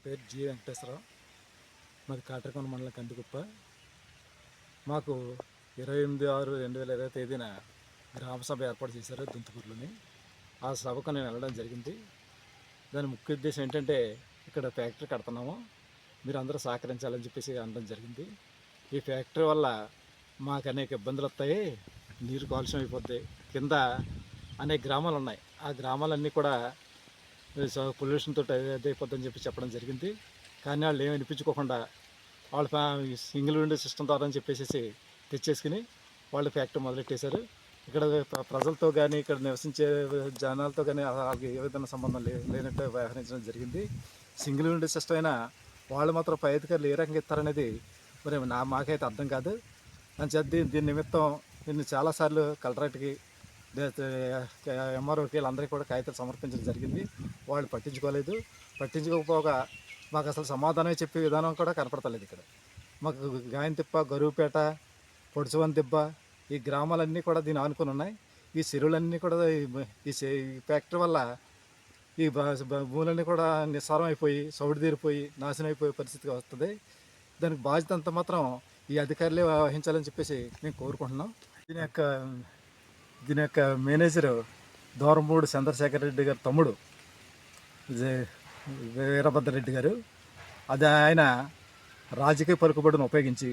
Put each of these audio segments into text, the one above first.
నా పేరు జి వెంకటేశ్వరరావు. మాది కాటరకొండ మండలం కందికుప్ప. మాకు ఇరవై ఎనిమిది ఆరు రెండు వేల ఇరవై తేదీన గ్రామ సభ ఏర్పాటు చేశారు దుంతుకూరులోని. ఆ సభకు నేను వెళ్ళడం జరిగింది. దాని ముఖ్య ఉద్దేశం ఏంటంటే ఇక్కడ ఫ్యాక్టరీ కడుతున్నాము. మీరు అందరూ సహకరించాలని చెప్పేసి అనడం జరిగింది. ఈ ఫ్యాక్టరీ వల్ల మాకు అనేక ఇబ్బందులు వస్తాయి. నీరు కాలుష్యం అయిపోద్ది. కింద అనేక గ్రామాలు ఉన్నాయి. ఆ గ్రామాలన్నీ కూడా పొల్యూషన్ తోటి అదే అయిపోద్దని చెప్పి చెప్పడం జరిగింది. కానీ వాళ్ళు ఏమి వినిపించుకోకుండా వాళ్ళ ఫ్యా- సింగిల్ విండో సిస్టమ్ ద్వారా అని చెప్పేసి తెచ్చేసుకుని వాళ్ళు ఫ్యాక్టరీ మొదలెట్టేశారు. ఇక్కడ ప్ర- ప్రజలతో కానీ ఇక్కడ నివసించే జనాలతో కానీ వాళ్ళకి ఏ విధమైన సంబంధం లే లేనట్టు వ్యవహరించడం జరిగింది. సింగిల్ విండో సిస్టమ్ అయినా వాళ్ళు మాత్రం పై అధికారులు ఏ రకంగా ఇస్తారనేది మరి నా మాకైతే అర్థం కాదు. అని చెప్పి దీని దీని నిమిత్తం నేను చాలాసార్లు కలెక్టరేట్కి ఎంఆర్ఓకి వీళ్ళందరికీ కూడా కాగితాలు సమర్పించడం జరిగింది. వాళ్ళు పట్టించుకోలేదు. పట్టించుకోకపోగా మాకు అసలు సమాధానమే చెప్పే విధానం కూడా కనపడతలేదు ఇక్కడ. మాకు గాయంతిప్ప గరువుపేట పొడుచువన్ దిబ్బ ఈ గ్రామాలన్నీ కూడా దీన్ని ఆనుకుని ఉన్నాయి. ఈ చెరువులన్నీ కూడా ఈ- ఫ్యాక్టరీ వల్ల ఈ భూములన్నీ కూడా నిస్సారం అయిపోయి సౌడు తీరిపోయి నాశనం అయిపోయే పరిస్థితిగా వస్తుంది. దానికి బాధ్యత అంతా మాత్రం ఈ అధికారులే వహించాలని చెప్పేసి మేము కోరుకుంటున్నాం. దీని యొక్క దీని యొక్క మేనేజర్ దూరంపూడి చంద్రశేఖర్ రెడ్డి గారి తమ్ముడు వీరభద్రరెడ్డి గారు. అది ఆయన రాజకీయ పలుకుబడిని ఉపయోగించి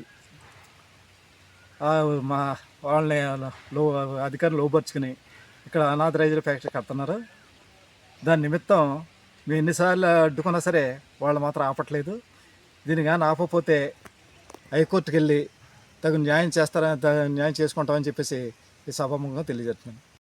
మా వాళ్ళని లో అధికారులు లోపరుచుకుని ఇక్కడ అనాథరైజర్ ఫ్యాక్టరీ కడుతున్నారు. దాని నిమిత్తం మేము ఎన్నిసార్లు అడ్డుకున్నా సరే వాళ్ళు మాత్రం ఆపట్లేదు. దీన్ని కానీ ఆపకపోతే హైకోర్టుకు వెళ్ళి తగు న్యాయం చేస్తారని న్యాయం చేసుకుంటామని చెప్పేసి సభాముఖంగా తెలియజేస్తున్నాను.